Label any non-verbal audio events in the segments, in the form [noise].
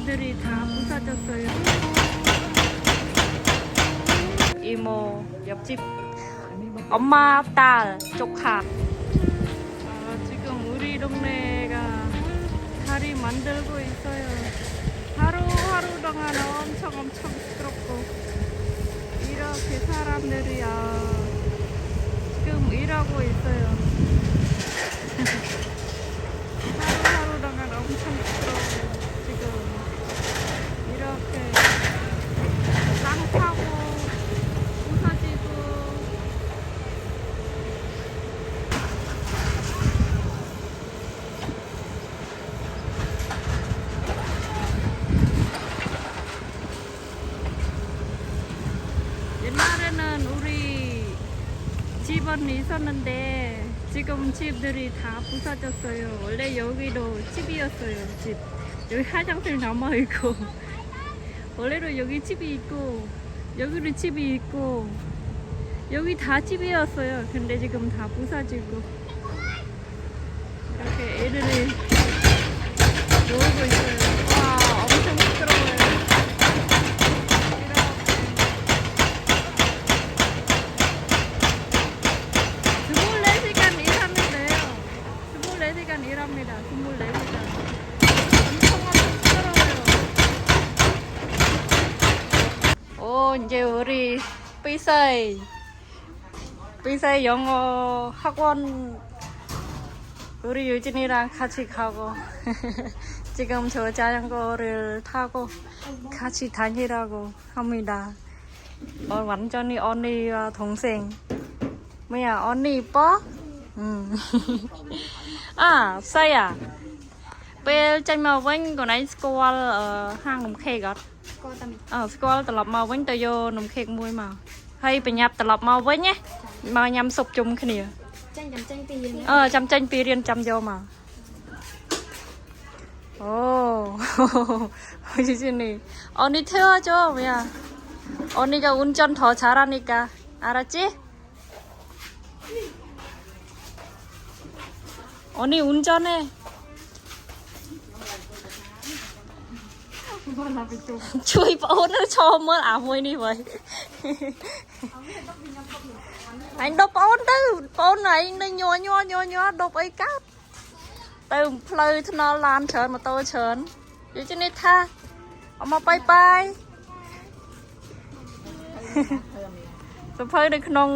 집들이 다 부서졌어요. 이모, 옆집 엄마, 딸, 조카. 아, 지금 우리 동네가 다리 만들고 있어요. 하루하루 동안 엄청 엄청 시끄럽고 이렇게 사람들이 아, 지금 일하고 있어요. 하루하루 동안 엄청 시끄러워요. 지금 이렇게 땅 타고 부서지고 옛날에는 우리 집은 있었는데 지금 집들이 다 부서졌어요. 원래 여기도 집이었어요. 집 여기 화장실 남아 있고 [laughs] 원래도 여기 집이 있고 여기도 집이 있고 여기 다 집이었어요. 근데 지금 다 부서지고 이렇게 애들이 24시간 일합니다. 24시간. 엄청 엄청 시끄러워요. 오, 이제 우리 삐사이. 삐사이 영어 학원 우리 유진이랑 같이 가고 [laughs] 지금 저 자전거를 타고 같이 다니라고 합니다. 어, 완전히 언니와 동생. 뭐야 언니 이뻐? 응. [laughs] អើផ្សៃអាពេលចេញមកវិញកូនឯងស្គាល់ហាងនំខេកអត់ស្គាល់តែអើស្គាល់ត្រឡប់មកវិញទៅយកនំខេកមួយមកហើយប្រញាប់ត្រឡប់មកវិញណាមកញ៉ាំស៊ុបជុំគ្នាចាញ់ចាំចាញ់ពីរៀនអើចាំចាញ់ពីរៀនចាំយកមកអូយីជិនីអូននេះធ្វើចុះវាអូននេះក៏អ៊ុនចន់ធរឆារានីកាអរ៉ាជី อันนี้อุ้นจนเลย.ช่วยปอนชอมเมื่ออาบวยนี่ไว้ไอ้ดบปอนตื้อปอนไหนนึงยัวยัวยัวยัวดบไอ้กัดเติมเพลยทนอลานเชิญมาโตเชิญอยู่ที่นี่ท่าเอามาไปไปสะเพยในขนม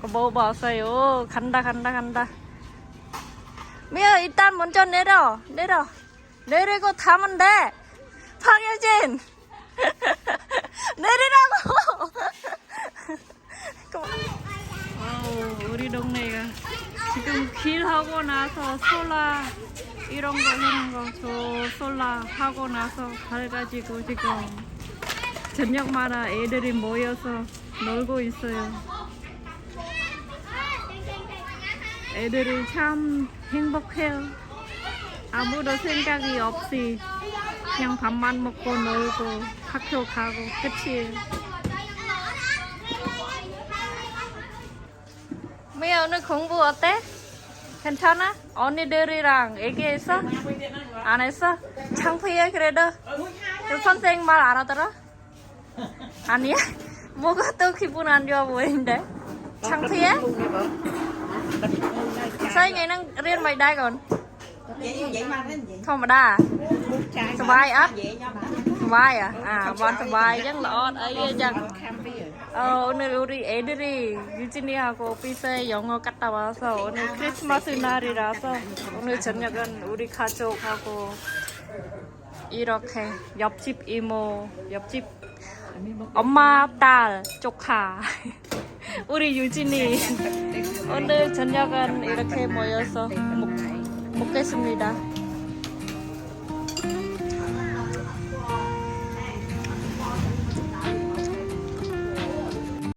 กระโบบอใส่โอ้คันดาคันดาคันดา 미야 일단 먼저 내려. 내려. 내리고 타면 돼. 황효진! [laughs] 내리라고! [laughs] 아우 우리 동네가 지금 길 하고 나서 솔라 이런 거 이런 거저 솔라 하고 나서 그래가지고 지금 저녁마다 애들이 모여서 놀고 있어요. 애들이 참 행복해요. 아무도 생각이 없이 그냥 밥만 먹고 놀고 학교 가고 끝이에요. 미야 오늘 공부 어때? 괜찮아? 언니들이랑 얘기했어? 안 했어? 창피해 그래도? 그 선생님 말 알아들어? 아니야? 뭐가 또 기분 안 좋아 보이는데? ช่างเสีย ใช่ไงนั่งเรียนไม่ได้ก่อน ธรรมได้สบายอะ สบายอะ อ่าวันสบายยังลอดไอ้ยังเออเนื้อรีเอดรียูจินี่ฮะก็พีเซยองก็กัตตาวาสโอเนื้อคริสต์มาสนารีราสโอเนื้อฉันยางกันอุริคาโจฮะก็ 이렇게 옆집 이 모, า집엄 마, 딸, 조 카. 우리 유진이 오늘 저녁은 이렇게 모여서 먹, 먹겠습니다.